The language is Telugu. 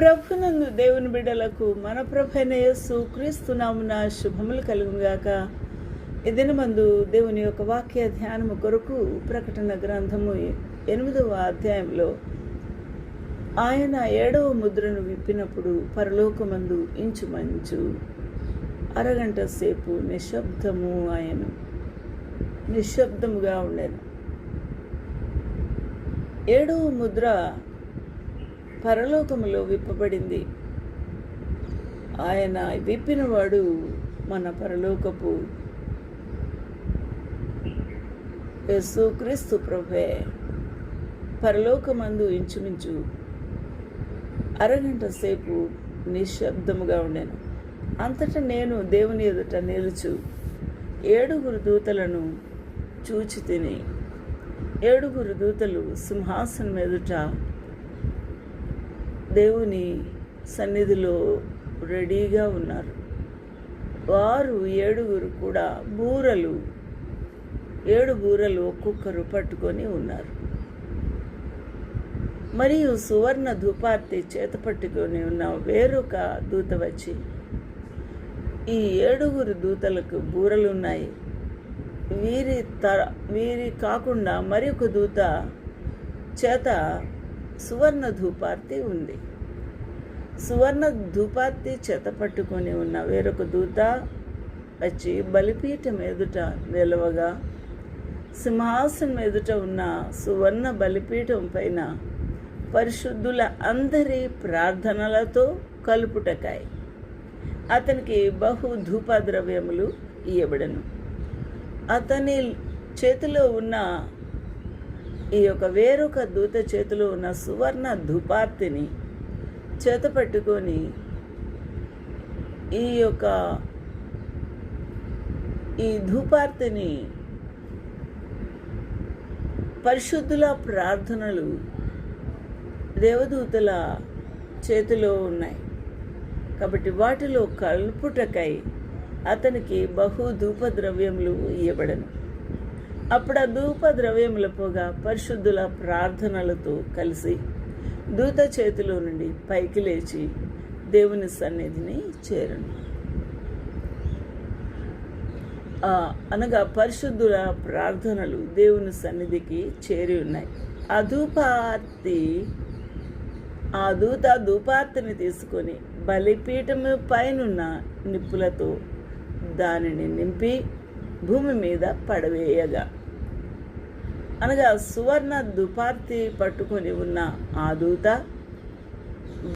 ప్రభునందు దేవుని బిడ్డలకు మన ప్రభైన యేసు క్రీస్తునామున శుభములు కలుగుగాక ఇదిన మందు దేవుని యొక్క వాక్య ధ్యానము కొరకు ప్రకటన గ్రంథము ఎనిమిదవ అధ్యాయంలో ఆయన ఏడవ ముద్రను విప్పినప్పుడు పరలోకమందు ఇంచుమంచు అరగంట సేపు నిశ్శబ్దము ఆయన నిశ్శబ్దముగా ఉండేది ఏడవ ముద్ర పరలోకములో విప్పబడింది. ఆయన విప్పినవాడు మన పరలోకపు యేసుక్రీస్తు ప్రభే పరలోకమందు ఇంచుమించు అరగంట సేపు నిశ్శబ్దముగా ఉండేను. అంతటా నేను దేవుని ఎదుట నిలుచు ఏడుగురు దూతలను చూచి తిని ఏడుగురు దూతలు సింహాసనం ఎదుట దేవుని సన్నిధిలో రెడీగా ఉన్నారు. వారు ఏడుగురు కూడా బూరలు ఏడు బూరలు ఒక్కొక్కరు పట్టుకొని ఉన్నారు. మరియు సువర్ణ ధూపార్తి చేత పట్టుకొని ఉన్న వేరొక దూత వచ్చి ఈ ఏడుగురు దూతలకు బూరలున్నాయి. వీరి తర వీరి కాకుండా మరి ఒక దూత చేత సువర్ణ ధూపార్తి ఉంది. సువర్ణ ధూపార్తి చేత పట్టుకొని ఉన్న వేరొక దూత వచ్చి బలిపీఠం ఎదుట నిలవగా సింహాసనం ఎదుట ఉన్న సువర్ణ బలిపీఠం పైన పరిశుద్ధుల అందరి ప్రార్థనలతో కలుపుటకాయి. అతనికి బహు ధూపద్రవ్యములు ఇవ్వబడను అతని చేతిలో ఉన్న ఈ యొక్క వేరొక దూత చేతిలో ఉన్న సువర్ణ ధూపార్తిని చేత పట్టుకొని ఈ యొక్క ఈ ధూపార్తిని పరిశుద్ధుల ప్రార్థనలు దేవదూతల చేతిలో ఉన్నాయి. కాబట్టి వాటిలో కలుపుటకై అతనికి బహు ధూపద్రవ్యములు ఇవ్వబడను అప్పుడు ఆ ధూప ద్రవ్యముల పొగ పరిశుద్ధుల ప్రార్థనలతో కలిసి దూత చేతిలో నుండి పైకి లేచి దేవుని సన్నిధిని చేరను. అనగా పరిశుద్ధుల ప్రార్థనలు దేవుని సన్నిధికి చేరి ఉన్నాయి. ఆ ధూపార్తి ఆ దూత ధూపార్తిని తీసుకొని బలిపీఠము పైనున్న నిప్పులతో దానిని నింపి భూమి మీద పడవేయగా. అనగా సువర్ణ దుపార్తి పట్టుకొని ఉన్న ఆ దూత